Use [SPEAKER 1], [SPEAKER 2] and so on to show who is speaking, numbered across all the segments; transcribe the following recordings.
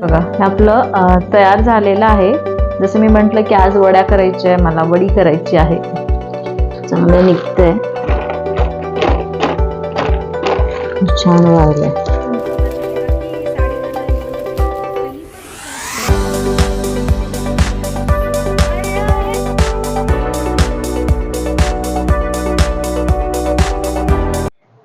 [SPEAKER 1] बघा हे आपलं तयार झालेलं आहे. जसं मी म्हंटल की आज वड्या करायच्या आहे मला वडी करायची आहे. चांगलं निघतंय. छान वाढलंय.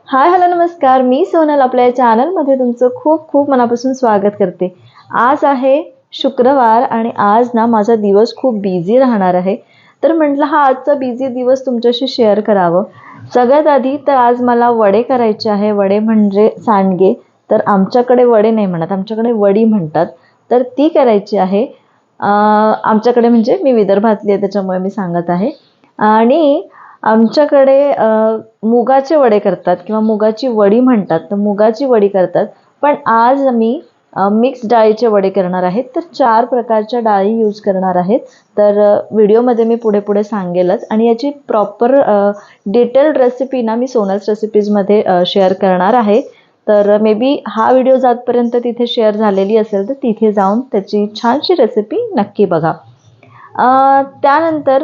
[SPEAKER 1] हाय हॅलो नमस्कार. मी सोनल आपल्या या चॅनलमध्ये तुमचं खूप खूप मनापासून स्वागत करते. आज आहे शुक्रवार आणि आज ना माझा दिवस खूप बिझी राहणार आहे. तर म्हटलं हा आजचा बिझी दिवस तुमच्याशी शेअर करावं. सगळ्यात आधी तर आज मला वडे करायचे आहे. वडे म्हणजे सांडगे. तर आमच्याकडे वडे नाही म्हणत आमच्याकडे वडी म्हणतात. तर ती करायची आहे. आमच्याकडे म्हणजे मी विदर्भातली आहे त्याच्यामुळे मी सांगत आहे. आणि आमच्याकडे मुगाचे वडे करतात किंवा मुगाची वडी म्हणतात. तर मुगाची वडी करतात. पण आज मी मिक्स डाळीचे वडे करणार आहेत. तर चार प्रकारच्या डाळी यूज करणार आहेत. तर व्हिडिओमध्ये मी पुढे पुढे सांगेलच. आणि याची प्रॉपर डिटेल्ड रेसिपी ना मी सोनल्स रेसिपीजमध्ये शेअर करणार आहे. तर मे बी हा व्हिडिओ जातपर्यंत तिथे शेअर झालेली असेल तर तिथे जाऊन त्याची छानशी रेसिपी नक्की बघा. त्यानंतर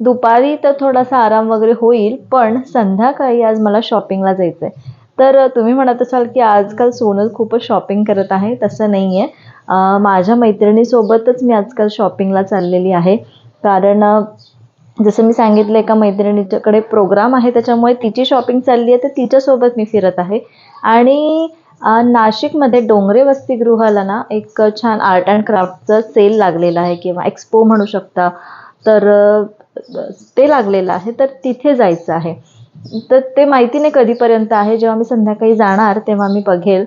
[SPEAKER 1] दुपारी तर थोडासा आराम वगैरे होईल पण संध्याकाळी आज मला शॉपिंगला जायचं आहे तर तुम्ही म्हणत असाल की आजकाल सोनल खूपच शॉपिंग करत आहे तसं नाही आहे माझ्या मैत्रिणीसोबतच मी आजकाल शॉपिंगला चाललेली आहे. कारण जसं मी सांगितलं एका मैत्रिणीच्याकडे प्रोग्राम आहे त्याच्यामुळे तिची शॉपिंग चालली आहे तर तिच्यासोबत मी फिरत आहे. आणि नाशिकमध्ये डोंगरे वसतिगृहाला ना एक छान आर्ट अँड क्राफ्टचं सेल लागलेलं आहे किंवा एक्सपो म्हणू शकता. तर ते लागलेलं आहे तर तिथे जायचं आहे. तर ते माहिती नाही कधीपर्यंत आहे. जेव्हा मी संध्याकाळी जाणार तेव्हा मी बघेल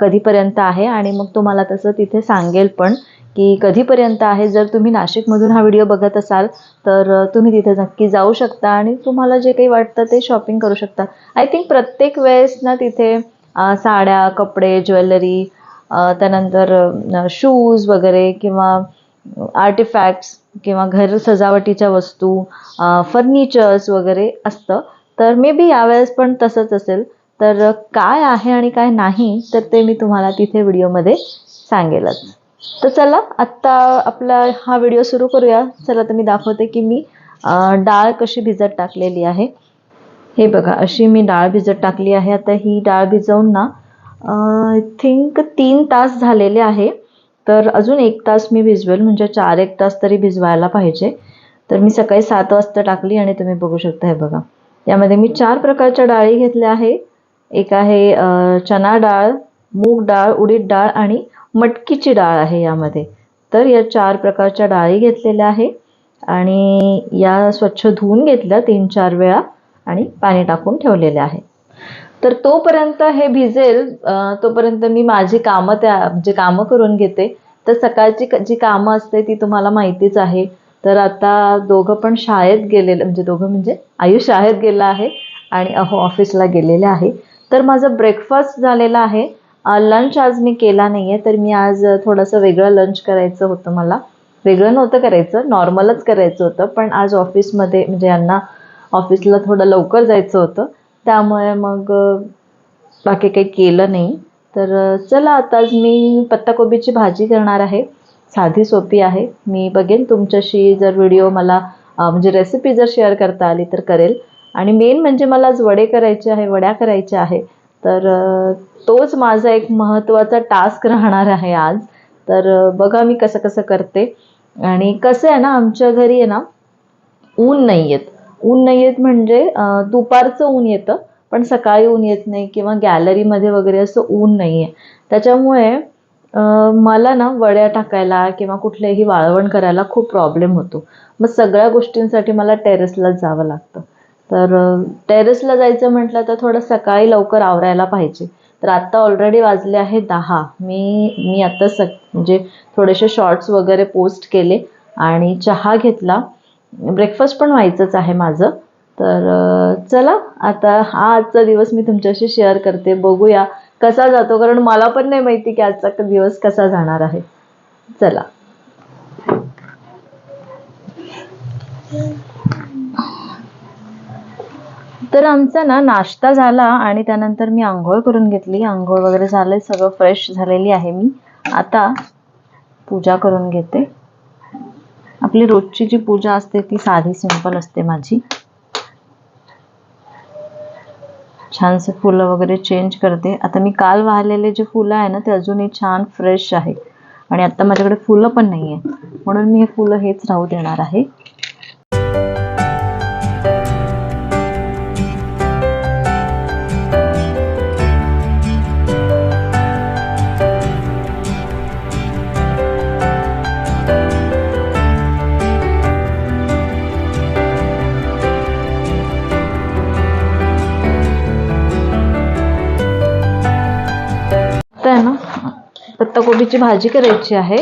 [SPEAKER 1] कधीपर्यंत आहे. आणि मग तुम्हाला तसं तिथे सांगेल पण की कधीपर्यंत आहे. जर तुम्ही नाशिकमधून हा व्हिडिओ बघत असाल तर तुम्ही तिथे नक्की जाऊ शकता आणि तुम्हाला जे काही वाटतं ते शॉपिंग करू शकता. आय थिंक प्रत्येक वेळेस ना तिथे साड्या कपडे ज्वेलरी त्यानंतर शूज वगैरे किंवा आर्टिफॅक्ट्स किंवा घर सजावटीच्या वस्तू फर्निचर्स वगैरे असतं. तर मे बी यावेळेस पण तसंच असेल. तर काय आहे आणि काय नाही तर ते मी तुम्हाला तिथे व्हिडिओमध्ये सांगेलच. तर चला आत्ता आपला हा व्हिडिओ सुरू करूया. चला तर मी दाखवते की मी डाळ कशी भिजत टाकलेली आहे. हे बघा अशी मी डाळ भिजत टाकली आहे. आता ही डाळ भिजवून ना आय थिंक तीन तास झालेले आहे. तर अजून एक तास मी भिजवेल म्हणजे चार एक तास तरी भिजवायला पाहिजे. तर मी सकाळी सात वाजता टाकली आणि तुम्ही बघू शकता हे बघा. यामध्ये मी चार प्रकारच्या डाळी घेतल्या आहे. एक आहे चना डाळ मूग डाळ उडीद डाळ आणि मटकीची डाळ आहे यामध्ये. तर या चार प्रकारच्या डाळी घेतलेल्या आहे आणि या स्वच्छ धुवून घेतल्या तीन चार वेळा आणि पाणी टाकून ठेवलेले आहे. तर तोपर्यंत हे भिजेल तोपर्यंत मी माझी कामं त्या जे कामं करून घेते तर सकाळची जी कामं असते ती तुम्हाला माहितीच आहे. तर आता दोघं पण शाळेत गेलेलं म्हणजे दोघं म्हणजे आयुष शाळेत गेला आहे आणि अहो ऑफिसला गेलेले आहे. तर माझं ब्रेकफास्ट झालेला आहे. लंच आज मी केला नाही आहे तर मी आज थोडंसं वेगळं लंच करायचं होतं मला. वेगळं नव्हतं करायचं नॉर्मलच करायचं होतं पण आज ऑफिसमध्ये म्हणजे यांना ऑफिसला थोडं लवकर जायचं होतं. त्यामुळे मग बाकी काही केलं नाही. तर चला आता आज मी पत्ताकोबीची भाजी करणार आहे. साधी सोपी आहे. मी बघेन तुमच्याशी जर व्हिडिओ मला म्हणजे रेसिपी जर शेअर करता आली तर करेल. आणि मेन म्हणजे मला आज वडे करायचे आहे वड्या करायच्या आहे. तर तोच माझा एक महत्त्वाचा टास्क राहणार आहे आज. तर बघा मी कसं कसं करते. आणि कसं आहे ना आमच्या घरी आहे ना ऊन नाही येत. ऊन नाही येत म्हणजे दुपारचं ऊन येतं पण सकाळी ऊन येत नाही किंवा गॅलरीमध्ये वगैरे असं ऊन नाही आहे त्याच्यामुळे मला ना वड्या टाकायला किंवा कुठलेही वाळवण करायला खूप प्रॉब्लेम होतो. मग सगळ्या गोष्टींसाठी मला टेरेसलाच जावं लागतं. तर टेरेसला जायचं म्हटलं तर थोडं सकाळी लवकर आवरायला पाहिजे. तर आत्ता ऑलरेडी वाजले आहे दहा. मी मी आत्ता सक म्हणजे थोडेसे शॉर्ट्स वगैरे पोस्ट केले आणि चहा घेतला. ब्रेकफास्ट पण व्हायचंच आहे माझं. तर चला आता हा आजचा दिवस मी तुमच्याशी शेअर करते. बघूया कसा जातो? कारण मला पण नाही माहिती की आजचा दिवस कसा जाणार आहे. चला. तर आमचा ना नाश्ता झाला आणि त्यानंतर मी आंघोळ करून घेतली. आंघोळ वगैरे झाले सगळं फ्रेश झालेली आहे मी. आता पूजा करून घेते. आपली रोजची जी पूजा असते ती साधी सिंपल असते माझी. छानसे फुलं वगैरे चेंज करते. आता मी काल वाहिलेले जे फुलं आहे ना ते अजूनही छान फ्रेश आहे आणि आता माझ्याकडे फुलं पण नाही आहे म्हणून मी हे फुलं हेच राहू देणार आहे. पत्ताकोबीची भाजी करायची आहे.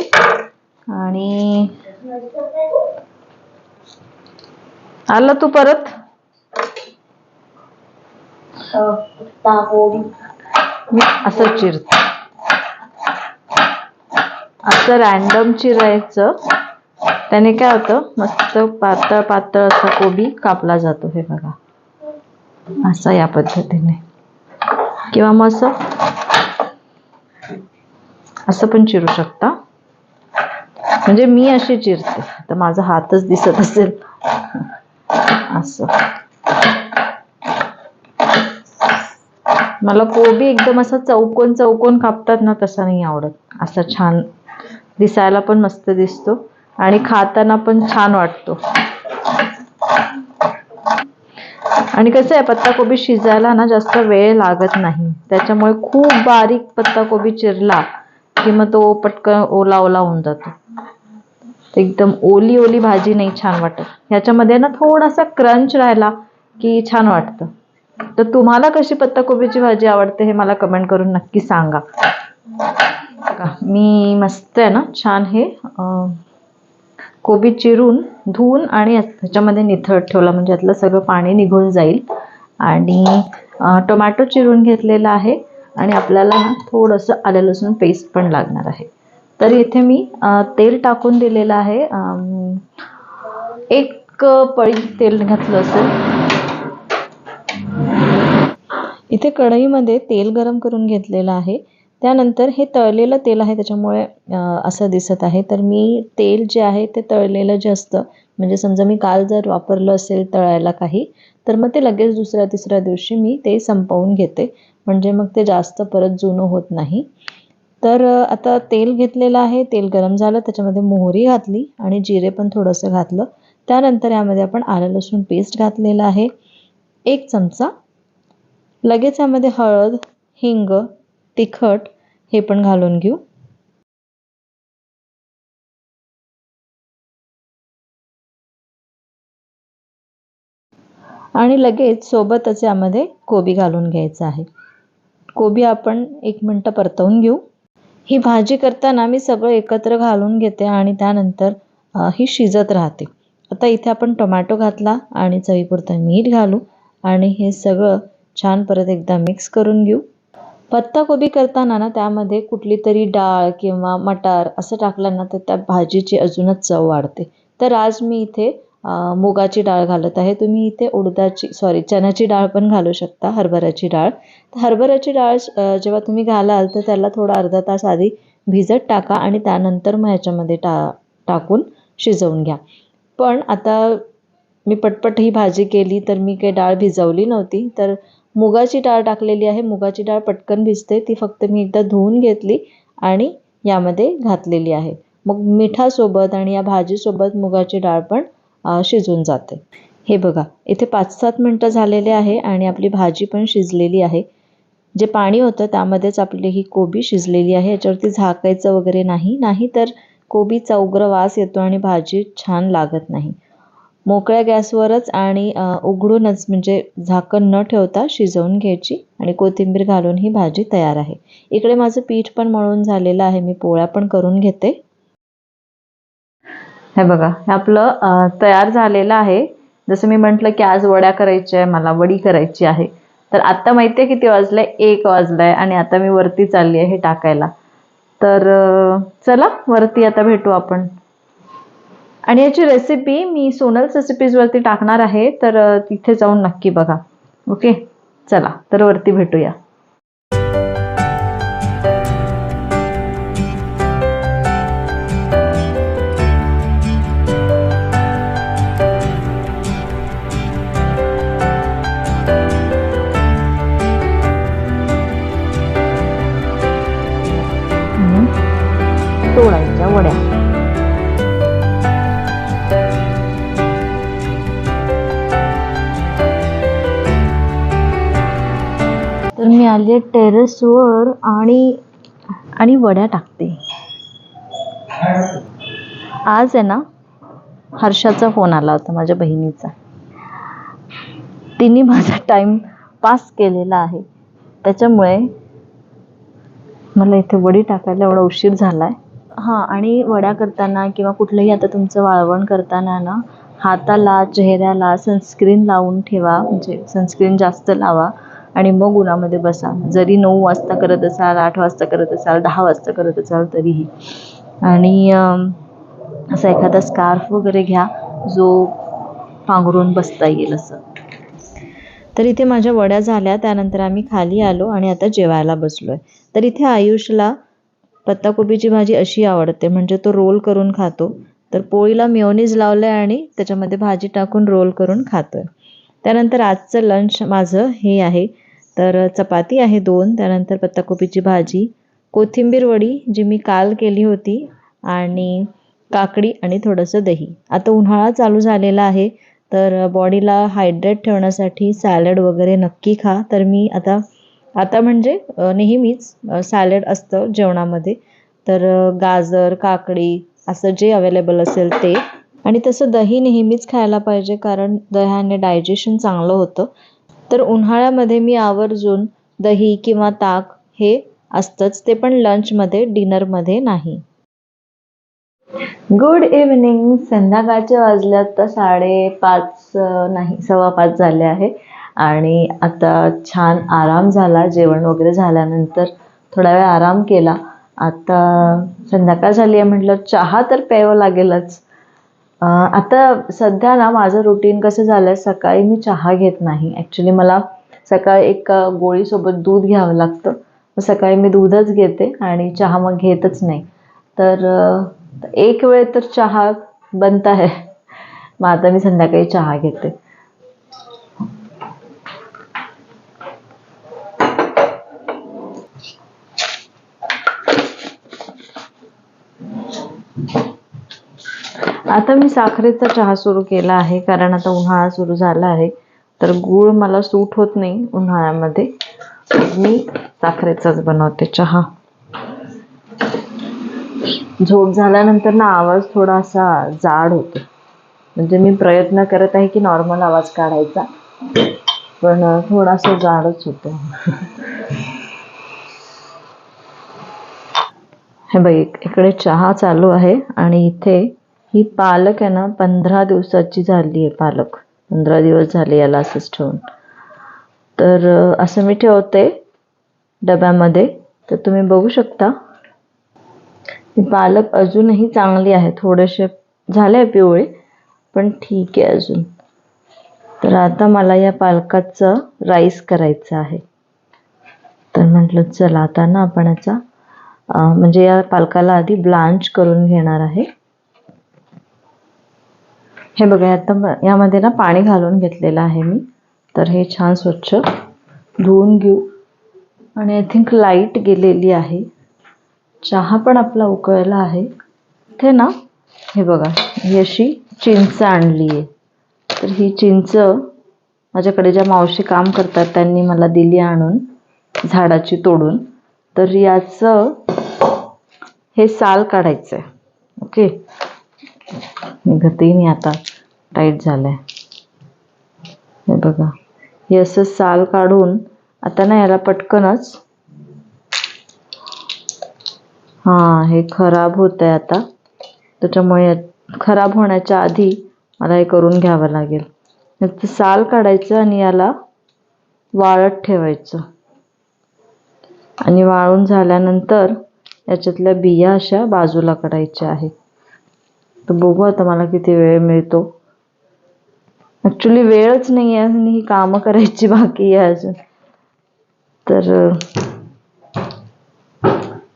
[SPEAKER 1] आणि आला तू परत? मी असं चिरते असं रॅन्डम चिरायचं. त्याने काय होतं? मस्त पातळ पातळ असा कोबी कापला जातो हे बघा. असं या पद्धतीने. किंवा मग असं असं पण चिरू शकता. म्हणजे मी अशी चिरते. तर माझा हातच दिसत असेल. असं. मला कोबी एकदम असा चौकोन चौकोन कापतात ना तसा नाही आवडत. असा छान दिसायला पण मस्त दिसतो आणि खाताना पण छान वाटतो. आणि कसं आहे पत्ताकोबी शिजायला ना जास्त वेळ लागत नाही. त्याच्यामुळे खूप बारीक पत्ताकोबी चिरला की मग तो पटकन ओला ओला होऊन जातो. एकदम ओली ओली भाजी नाही छान वाटत. ह्याच्यामध्ये ना थोडासा क्रंच राहिला की छान वाटतं. तर तुम्हाला कशी पत्ताकोबीची भाजी आवडते हे मला कमेंट करून नक्की सांगा. मी मस्त आहे ना छान हे कोबी चिरून धुवून आणि ह्याच्यामध्ये निथळ ठेवला म्हणजे यातलं सगळं पाणी निघून जाईल. आणि टोमॅटो चिरून घेतलेला आहे. आणि आपल्याला थोडंसं आलं लसूण पेस्ट पण लागणार आहे. तर इथे मी तेल टाकून दिलेलं आहे. एक पळी तेल घातलं असेल. इथे कढईमध्ये तेल गरम करून घेतलेलं आहे. त्यानंतर हे तळलेलं तेल आहे त्याच्यामुळे असं दिसत आहे. तर मी तेल जे आहे ते तळलेलं जे असतं म्हणजे समजा मी काल जर वापरलं असेल तळायला काही तर मग ते लगेच दुसऱ्या तिसऱ्या दिवशी मी ते संपवून घेते. म्हणजे मग ते जास्त परत जुनं होत नाही. तर आता तेल घेतलेलं आहे तेल गरम झालं त्याच्यामध्ये मोहरी घातली आणि जिरे पण थोडंसं घातलं. त्यानंतर यामध्ये आपण आलं लसूण पेस्ट घातलेलं आहे. एक चमचा. लगेच यामध्ये हळद हिंग तिखट हे पण घालून घेऊ. आणि लगेच सोबतच यामध्ये कोबी घालून घ्यायचं आहे. कोबी आपण एक मिनटं परतवून घेऊ. ही भाजी करताना मी सगळं एकत्र घालून घेते आणि त्यानंतर ही शिजत राहते. आता इथे आपण टोमॅटो घातला आणि चवीपुरतं मीठ घालू आणि हे सगळं छान परत एकदा मिक्स करून घेऊ. पत्ताकोबी करताना ना त्यामध्ये कुठली तरी डाळ किंवा मटार असं टाकलं ना तर त्या भाजीची अजूनच चव वाढते. तर आज मी इथे मुगाची डाळ घालत आहे. तुम्ही इथे उडदाची सॉरी चण्याची डाळ पण घालू शकता हरभऱ्याची डाळ. तर हरभऱ्याची डाळ जेव्हा तुम्ही घालाल तर त्याला थोडा अर्धा तास आधी भिजत टाका आणि त्यानंतर मग ह्याच्यामध्ये टा टाकून शिजवून घ्या. पण आता मी पटपट ही भाजी केली तर मी काही डाळ भिजवली नव्हती. तर मुगाची डाळ टाकलेली आहे. मुगाची डाळ पटकन भिजते. ती फक्त मी एकदा धुवून घेतली आणि यामध्ये घातलेली आहे. मग मिठासोबत आणि या भाजीसोबत मुगाची डाळ पण शिजून जाते. हे बघा इथे पाच सात मिनटं झालेले आहे आणि आपली भाजी पण शिजलेली आहे. जे पाणी होतं त्यामध्येच आपली ही कोबी शिजलेली आहे. याच्यावरती झाकायचं वगैरे नाही. नाही तर कोबीचा उग्र वास येतो आणि भाजी छान लागत नाही. मोकळ्या गॅसवरच आणि उघडूनच म्हणजे झाकण न ठेवता शिजवून घ्यायची आणि कोथिंबीर घालून ही भाजी तयार आहे. इकडे माझं पीठ पण मळून झालेलं आहे. मी पोळ्या पण करून घेते. हे बघा हे आपलं तयार झालेलं आहे. जसं मी म्हटलं की आज वड्या करायच्या आहे मला वडी करायची आहे. तर आत्ता माहिती आहे किती वाजलंय एक वाजलाय आणि आता मी वरती चालली आहे हे टाकायला. तर चला वरती आता भेटू आपण. आणि याची रेसिपी मी सोनल रेसिपीजवरती टाकणार आहे तर तिथे जाऊन नक्की बघा. ओके चला तर वरती भेटूया. आले टेरेसवर आणि आणि वड्या टाकते. आज आहे ना हर्षाचा फोन आला होता माझ्या बहिणीचा. तिने माझा टाइम पास केलेला आहे. त्याच्यामुळे मला इथे वडी टाकायला एवढा उशीर झालाय. हां आणि वड्या करताना किंवा कुठलंही आता तुमचं वाळवण करताना ना हाताला चेहऱ्याला सनस्क्रीन लावून ठेवा म्हणजे सनस्क्रीन जास्त लावा. आणि मग उन्हामध्ये बसा. जरी नऊ वाजता करत असाल आठ वाजता करत असाल दहा वाजता करत असाल तरीही. आणि असा एखादा स्कार्फ वगैरे घ्या जो पांघरून बसता येईल असं. तर इथे माझ्या वड्या झाल्या. त्यानंतर आम्ही खाली आलो आणि आता जेवायला बसलोय. तर इथे आयुषला पत्ताकोबीची भाजी अशी आवडते. म्हणजे तो रोल करून खातो. तर पोळीला मेयोनीज लावलंय आणि त्याच्यामध्ये भाजी टाकून रोल करून खातोय. त्यानंतर आजचं लंच माझं हे आहे. तर चपाती आहे दोन त्यानंतर पत्ताकोबीची भाजी कोथिंबीर वडी जी मी काल केली होती आणि काकडी आणि थोडंसं दही. आता उन्हाळा चालू झालेला आहे तर बॉडीला हायड्रेट ठेवण्यासाठी सॅलड वगैरे नक्की खा. तर मी आता आता म्हणजे नेहमीच सॅलड असतं जेवणामध्ये. तर गाजर काकडी असं जे अवेलेबल असेल ते. आणि तसं दही नेहमीच खायला पाहिजे कारण दह्याने डायजेशन चांगलं होतं. तर उन्हाळ्यामध्ये मी आवर्जून दही किंवा ताक हे असतंच ते पण लंचमध्ये डिनरमध्ये नाही. गुड इव्हनिंग संध्याकाळचे वाजल्यात तर साडेपाच नाही सव्वा पाच झाले आहे. आणि आता छान आराम झाला जेवण वगैरे झाल्यानंतर थोडा वेळ आराम केला. आता संध्याकाळ झाली आहे म्हटलं चहा तर प्यावं लागेलच. आता सध्या ना माझं रुटीन कसं झालं आहे सकाळी मी चहा घेत नाही. ॲक्च्युली मला सकाळी एक गोळीसोबत दूध घ्यावं लागतं. मग सकाळी मी दूधच घेते आणि चहा मग घेतच नाही. तर एक वेळ तर चहा बनत आहे. मग आता मी संध्याकाळी चहा घेते. आता मी साखरेचा चहा सुरू केला आहे कारण आता उन्हाळा सुरू झाला आहे. तर गूळ मला सूट होत नाही उन्हाळ्यामध्ये. मी साखरेचाच बनवते चहा. झोप झाल्यानंतर ना आवाज थोडासा जाड होतो. म्हणजे मी प्रयत्न करत आहे की नॉर्मल आवाज काढायचा. पण थोडासा जाडच होतो. हे बघ इकडे चहा चालू आहे आणि इथे ही पालक आहे ना पंधरा दिवसाची झाली आहे पालक. पंधरा दिवस झाले याला असंच ठेवून. तर असं मी ठेवते डब्यामध्ये. तर तुम्ही बघू शकता. ही पालक अजूनही चांगली आहे. थोडेसे झाले पिवळे पण ठीक आहे अजून. तर आता मला या पालकाचं राईस करायचं आहे. तर म्हटलं चला आता ना आपण याचा म्हणजे या पालकाला आधी ब्लांच करून घेणार आहे. हे बघा आता यामध्ये ना पाणी घालून घेतलेलं आहे मी. तर हे छान स्वच्छ धुवून घेऊ. आणि आय थिंक लाइट गेलेली आहे. चहा पण आपला उकळला आहे. इथे ना हे बघा ही अशी चिंच आणली आहे. तर ही चिंच माझ्याकडे ज्या मावशी काम करतात त्यांनी मला दिली आणून झाडाची तोडून. तर याचं हे साल काढायचं आहे ओके? निघतही नाही आता. टाईट झालंय. हे बघा. हे असं साल काढून आता ना याला पटकनच. हां हे खराब होत आहे आता. त्याच्यामुळे खराब होण्याच्या आधी मला हे करून घ्यावं लागेल. याचं साल काढायचं आणि याला वाळत ठेवायचं. आणि वाळून झाल्यानंतर याच्यातल्या बिया अशा बाजूला काढायच्या आहेत. तर बघू आता मला किती वेळ मिळतो. ॲक्च्युली वेळच नाही आहे आणि ही कामं करायची बाकी आहे अजून. तर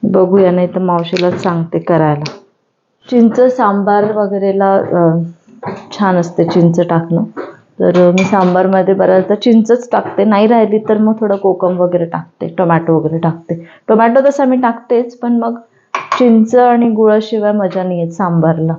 [SPEAKER 1] बघूया नाही तर मावशीलाच सांगते करायला. चिंच सांबार वगैरेला छान असते चिंच टाकणं. तर मी सांबारमध्ये बऱ्याचदा चिंचच टाकते. नाही राहिली तर मग थोडं कोकम वगैरे टाकते टोमॅटो वगैरे टाकते. टोमॅटो तसा मी टाकतेच पण मग चिंच आणि गुळाशिवाय मजा नाही येत सांबारला.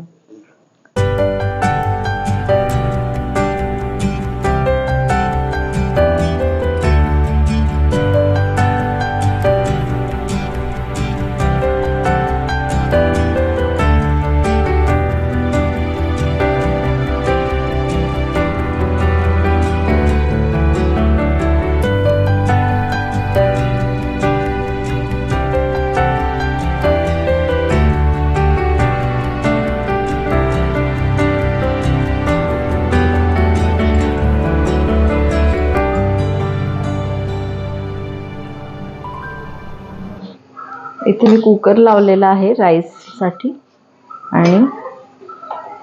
[SPEAKER 1] कुकर लावलेला आहे राईससाठी. आणि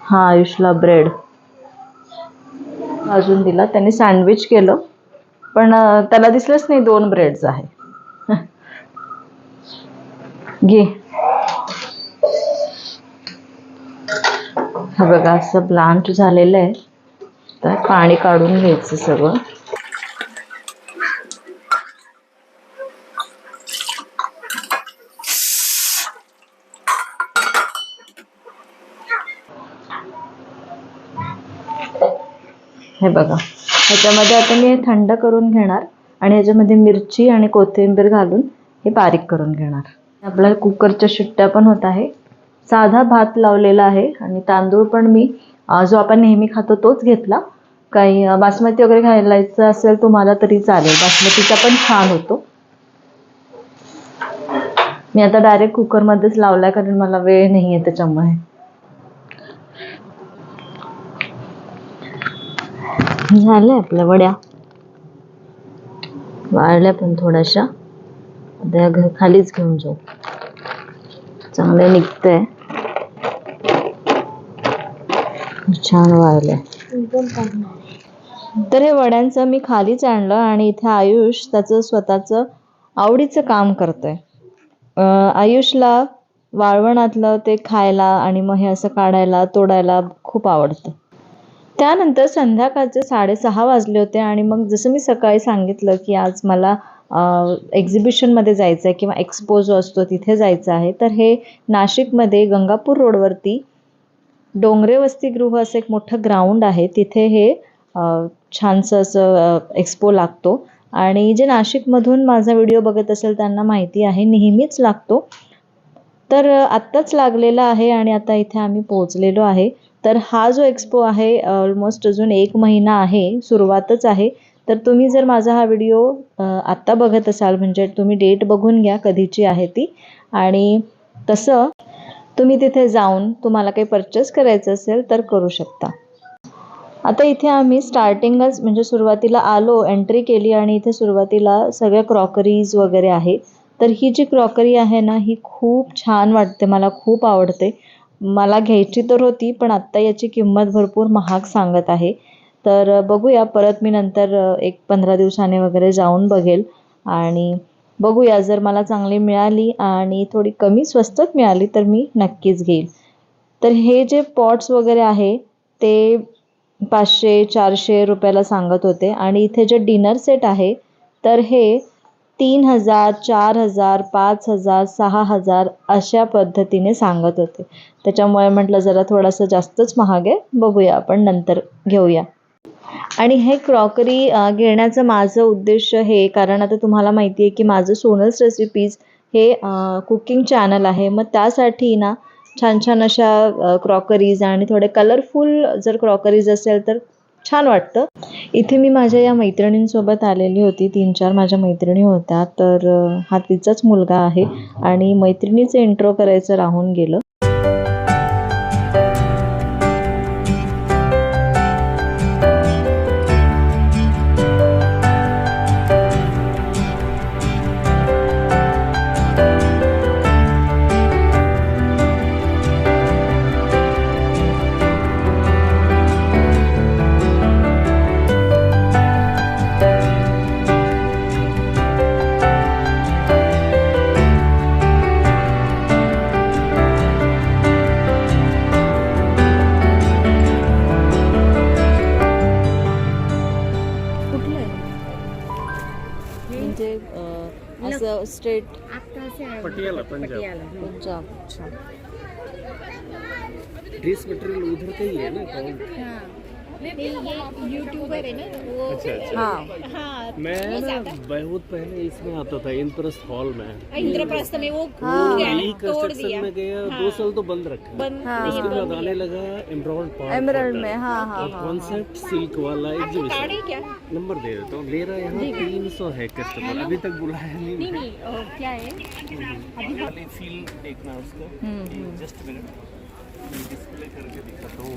[SPEAKER 1] हा आयुषला ब्रेड अजून दिला. त्याने सँडविच केलं. पण त्याला दिसलंच नाही दोन ब्रेड्स आहे. घे. हा बघा असं ब्लांच झालेलं आहे. तर पाणी काढून घ्यायचं सगळं. हे बघा. ह्याच्यामध्ये आता मी हे थंड करून घेणार आणि ह्याच्यामध्ये मिरची आणि कोथिंबीर घालून हे बारीक करून घेणार. आपल्याला कुकरच्या शिट्ट्या पण होत आहे. साधा भात लावलेला आहे आणि तांदूळ पण मी जो आपण नेहमी खातो तोच घेतला. काही बासमती वगैरे घालायचं असेल तुम्हाला तरी चालेल. बासमतीचा पण छान होतो. मी आता डायरेक्ट कुकरमध्येच लावलाय कारण मला वेळ नाही आहे त्याच्यामुळे. झाल्या आपल्या वड्या. वाळल्या पण थोड्याशा. आता घ- खालीच घेऊन जाऊ. चांगले निघतंय. छान वाळले तर हे वड्यांचं मी खालीच आणलं आणि इथे आयुष त्याचं स्वतःचं आवडीचं काम करतंय. आयुषला वाळवणातलं ते खायला आणि मग हे असं काढायला तोडायला खूप आवडतं. त्यानंतर संध्याकाळचे साडेसहा वाजले होते आणि मग जसं मी सकाळी सांगितलं की आज मला एक्झिबिशनमध्ये जायचं आहे किंवा एक्सपो जो असतो तिथे जायचं आहे. तर हे नाशिकमध्ये गंगापूर रोडवरती डोंगरे वसतिगृह असं एक मोठं ग्राउंड आहे. तिथे हे छानसं असं एक्सपो लागतो. आणि जे नाशिकमधून माझा व्हिडिओ बघत असेल त्यांना माहिती आहे नेहमीच लागतो. तर आत्ताच लागलेला आहे आणि आता इथे आम्ही पोहोचलेलो आहे. तर हा जो एक्सपो आहे ऑलमोस्ट अजून एक महिना आहे सुरुवातच आहे. तर तुम्ही जर माझा हा व्हिडिओ आत्ता बघत असाल म्हणजे तुम्ही डेट बघून घ्या कधीची आहे ती. आणि तसं तुम्ही तिथे जाऊन तुम्हाला काही परचेस करायचं असेल तर करू शकता. आता इथे आम्ही स्टार्टिंगच म्हणजे सुरुवातीला आलो एंट्री केली आणि इथे सुरुवातीला सगळ्या क्रॉकरीज वगैरे आहे तर ही जी क्रॉकरी आहे ना ही खूप छान वाटते मला खूप आवडते. मला घ्यायची तर होती पण आत्ता याची किंमत भरपूर महाग सांगत आहे. तर बघूया. परत मी नंतर एक पंधरा दिवसाने वगैरे जाऊन बघेल. आणि बघूया. जर मला चांगली मिळाली आणि थोडी कमी स्वस्तात मिळाली तर मी नक्कीच घेईल. तर हे जे पॉट्स वगैरे आहे ते पाचशे चारशे रुपयाला सांगत होते. आणि इथे जे डिनर सेट आहे तर हे तीन हजार चार हजार पाच हजार सहा हजार अशा पद्धतीने सांगत होते. त्याच्यामुळे म्हटलं जरा थोडंसं जास्तच महाग आहे. बघूया आपण नंतर घेऊया. आणि हे क्रॉकरी घेण्याचं माझं उद्देश हे कारण आता तुम्हाला माहिती आहे की माझं सोनल्स रेसिपीज हे कुकिंग चॅनल आहे. मग त्यासाठी ना छान छान अशा क्रॉकरीज आणि थोडे कलरफुल जर क्रॉकरीज असेल तर छान वाटतं. इथे मी माझ्या या मैत्रिणींसोबत आलेली होती तीन चार माझ्या मैत्रिणी होत्या. तर हा तिचाच मुलगा आहे आणि मैत्रिणीचं इंट्रो करायचं राहून गेलं.
[SPEAKER 2] पंजाब
[SPEAKER 1] अच्छा.
[SPEAKER 2] ड्रेस मटेरियल उधर का ही है ना कौन?
[SPEAKER 3] हाँ. यूट्यूबर है। ना वो
[SPEAKER 2] अच्छा अच्छा
[SPEAKER 1] हाँ।
[SPEAKER 3] हाँ।
[SPEAKER 2] मैं ना बहुत पहले इसमें आता था इंद्रप्रस्थ हॉल में
[SPEAKER 3] इंद्रप्रस्थ में वो टूट गया
[SPEAKER 2] यही
[SPEAKER 3] तोड़ दिया
[SPEAKER 2] में गया दो साल तो बंद रखा
[SPEAKER 3] बंद
[SPEAKER 1] हाँ।
[SPEAKER 2] उसके
[SPEAKER 3] बाद
[SPEAKER 2] आने लगा एमराल्ड पार्क
[SPEAKER 1] एमरल्ड में हाँ हाँ हाँ
[SPEAKER 2] कॉन्सेप्ट सिल्क वाला एग्जीबिशन
[SPEAKER 3] है
[SPEAKER 2] नंबर दे देता हूँ ले रहा है यहाँ तीन सौ है कस्टमर अभी तक बुलाया नहीं
[SPEAKER 3] नहीं क्या है
[SPEAKER 2] फील देखना उसका जस्ट मिनट डिस्प्ले करके दिखाता हूँ।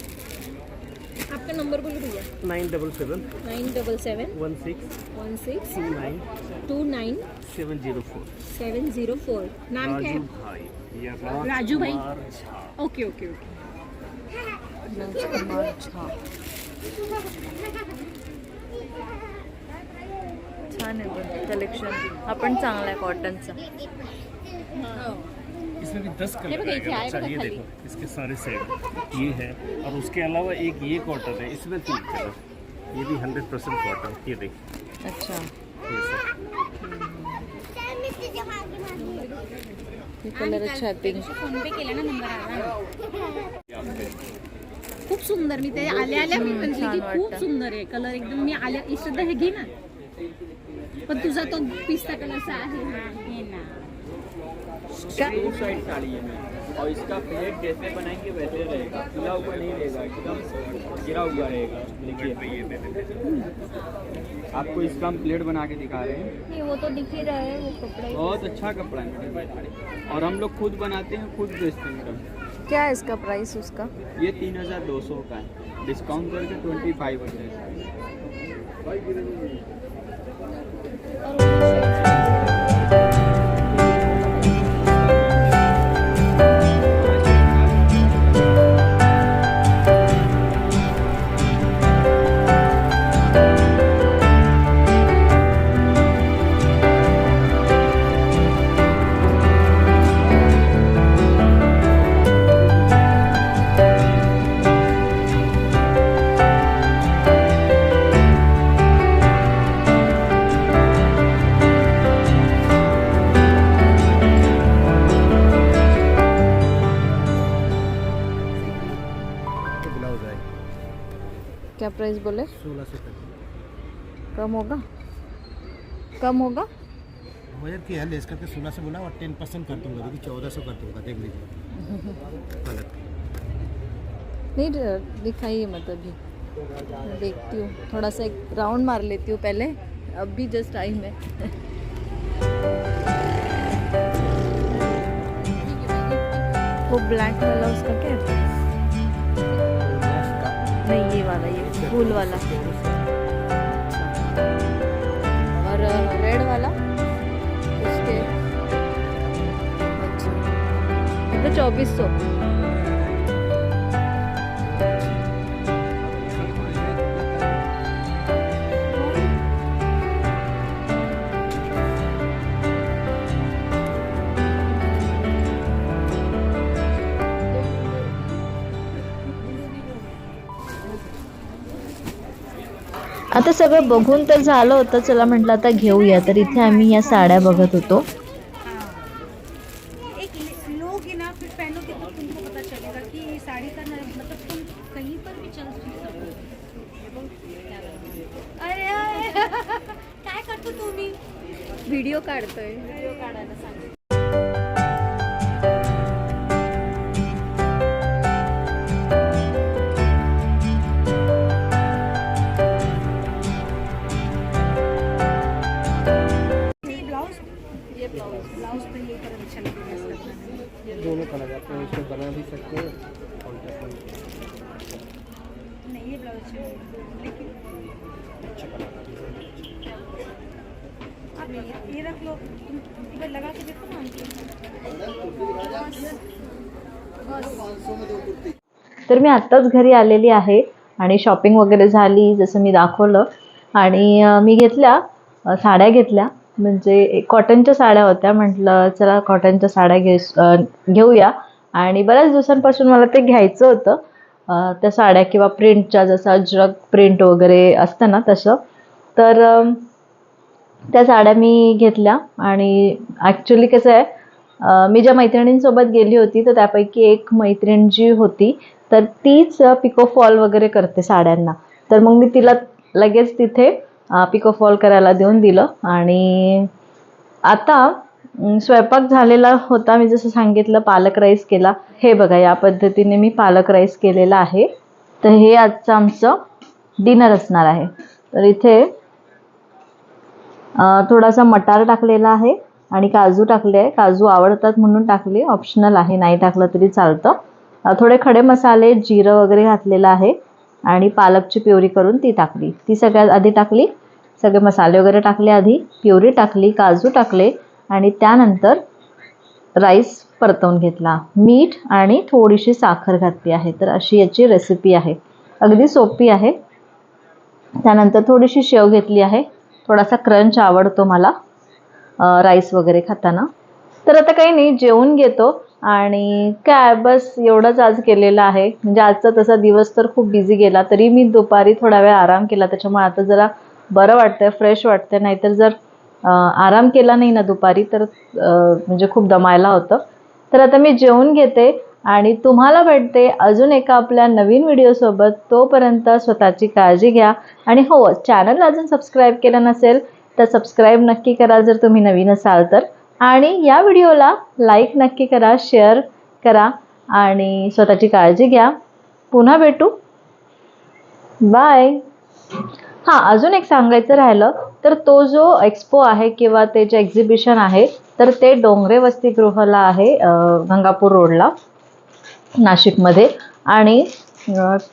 [SPEAKER 3] आपका नंबर बोलो भैया।
[SPEAKER 2] Nine double seven
[SPEAKER 3] nine double seven
[SPEAKER 2] one six
[SPEAKER 3] one six
[SPEAKER 2] two nine
[SPEAKER 3] two nine
[SPEAKER 2] seven zero four.
[SPEAKER 3] Seven zero four. नाम क्या
[SPEAKER 2] राजू
[SPEAKER 3] है
[SPEAKER 2] राज
[SPEAKER 3] राजू भाई? Okay okay okay.
[SPEAKER 1] छान आहे पण कलेक्शन हा पण चांगला आहे कॉटनचा
[SPEAKER 2] इसमें भी दस कलर आएगा बच्चा ये देखो इसके सारे सेट ये है और उसके अलावा एक ये कॉटन है इसमें तीन कलर। ये भी हंड्रेड परसेंट कॉटन ये देखिए
[SPEAKER 1] अच्छा।
[SPEAKER 2] ये
[SPEAKER 1] कलर अच्छा आहे पिंक
[SPEAKER 3] फ़ोन पे केला ना नंबर आला खूप सुंदर मी ते आल्या आल्या मी म्हटली की खूप सुंदर आहे. कलर एकदम मी आल्या इष्टदा हे घे ना. पण तुझा तो पिस्ता कलरचा आहे. हा.
[SPEAKER 4] टू साइड साड़ी है और इसका प्लेट जैसे बनाएँगे वैसे रहेगा। खुला हुआ नहीं रहेगा एकदम गिरा हुआ रहेगा। देखिए। आपको इसका हम प्लेट बना के दिखा रहे हैं।
[SPEAKER 3] नहीं वो तो दिख ही रहा है वो कपड़ा
[SPEAKER 4] बहुत अच्छा कपड़ा है और हम लोग खुद बनाते हैं खुद बेचते हैं मैडम
[SPEAKER 1] क्या है इसका प्राइस उसका?
[SPEAKER 4] ये तीन हज़ार दो सौ का है। डिस्काउंट करके ट्वेंटी फाइव हंड्रेड
[SPEAKER 1] प्राइस बोले?
[SPEAKER 2] सोलह सौ
[SPEAKER 1] कम होगा? कम होगा?
[SPEAKER 5] बजट की है लेस करके सोलह से बोला और टेन परसेंट कर दूँगा दीदी चौदह सौ कर दूँगा देख लीजिए।
[SPEAKER 1] नहीं दिखाइए मत अभी। देखती हूँ। थोड़ा सा एक राउंड मार लेती हूँ पहले। अब भी जस्ट आई मैं वो ब्लैक वाला उसका क्या फूल वाला और रेड वाला उसके अच्छा। चौबीस सौ।
[SPEAKER 6] आता सगळं बघून तर झालं होतं. चला म्हटलं आता घेऊया. तर इथे आम्ही या साड्या बघत होतो.
[SPEAKER 7] एक लोगे ना फिर पहनोगे तो तुमको पता चलेगा कि ये साड़ी का ना मतलब तुम कहीं पर भी चल सकते अरे अरे, काय करतो तुम्ही
[SPEAKER 3] व्हिडिओ काढतोय. व्हिडिओ काढायला सांग
[SPEAKER 7] ये ये एक बार लगा के देखो ना
[SPEAKER 6] तर मी आत्ताच घरी आलेली आहे आणि शॉपिंग वगैरे झाली जसं मी दाखवलं. आणि मी घेतल्या साड्या घेतल्या. म्हणजे कॉटनच्या साड्या होत्या. म्हटलं चला कॉटनच्या साड्या घे घेऊया. आणि बऱ्याच दिवसांपासून मला ते घ्यायचं होतं. त्या साड्या किंवा प्रिंटच्या जसं अजरक प्रिंट वगैरे असतं ना तसं. तर त्या साड्या मी घेतल्या आणि ॲक्च्युली कसं आहे
[SPEAKER 1] मी ज्या मैत्रिणींसोबत गेली होती तर त्यापैकी एक मैत्रीण जी होती तर तीच पिको फॉल वगैरे करते साड्यांना. तर मग मी तिला लगेच तिथे पिको फॉल करायला देऊन दिलं आणि आता स्वयंपाक झालेला होता मी जसं सांगितलं पालक राईस केला. हे बघा या पद्धतीने मी पालक राईस केलेला आहे. तर हे आजचं आमचं डिनर असणार आहे. तर इथे थोडासा मटार टाकलेला आहे आणि काजू टाकले आहे. काजू आवडतात म्हणून टाकले. ऑप्शनल आहे. नाही टाकलं तरी चालतं. थोडे खडे मसाले जिरं वगैरे घातलेलं आहे. आणि पालकची प्युरी करून ती टाकली. ती सगळ्यात आधी टाकली. सगळे मसाले वगैरे टाकले आधी. प्युरी टाकली काजू टाकले आणि त्यानंतर राईस परतवून घेतला. मीठ आणि थोडीशी साखर घातली आहे. तर अशी याची रेसिपी आहे. अगदी सोपी आहे. त्यानंतर थोडीशी शेव घेतली आहे. थोडासा क्रंच आवडतो मला राईस वगैरे खाताना. तर आता काही नाही जेवून घेतो. आणि काय बस एवढंच आज केलेलं आहे. म्हणजे आजचा तसा दिवस तर खूप बिझी गेला. तरी मी दुपारी थोडा वेळ आराम केला. त्याच्यामुळे आता जरा बरं वाटतंय फ्रेश वाटतंय. नाहीतर जर आराम केला नाही ना दुपारी तर म्हणजे खूप दमायला होतं. तर आता मी जेवून घेते. आणि तुम्हाला भेटते अजून एका आपल्या नवीन व्हिडिओसोबत तोपर्यंत स्वतःची काळजी घ्या. आणि हो चॅनल अजून सबस्क्राईब केलं नसेल तर सबस्क्राईब नक्की करा जर तुम्ही नवीन असाल तर. आणि या व्हिडिओला लाईक नक्की करा शेअर करा आणि स्वतःची काळजी घ्या. पुन्हा भेटू. बाय हां अजून एक सांगायचं राहिलं तर तो जो एक्सपो आहे किंवा ते जे एक्झिबिशन आहे तर ते डोंगरे वसतिगृहाला आहे गंगापूर रोडला नाशिकमध्ये. आणि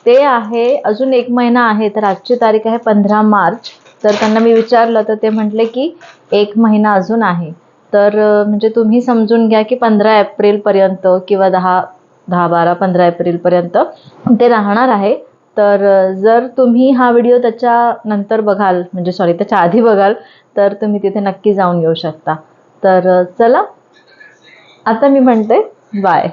[SPEAKER 1] ते आहे अजून एक महिना आहे तर आजची तारीख आहे पंधरा मार्च. तर त्यांना मी विचारलं तर ते म्हटले की एक महिना अजून आहे. तर म्हणजे तुम्ही समजून घ्या की पंधरा एप्रिलपर्यंत किंवा दहा दहा बारा पंधरा एप्रिलपर्यंत ते राहणार आहे. तर जर तुम्ही हा व्हिडिओ त्याच्यानंतर बघाल म्हणजे सॉरी त्याच्या आधी बघाल तर तुम्ही तिथे नक्की जाऊन येऊ शकता. तर चला. आता मी म्हणते बाय.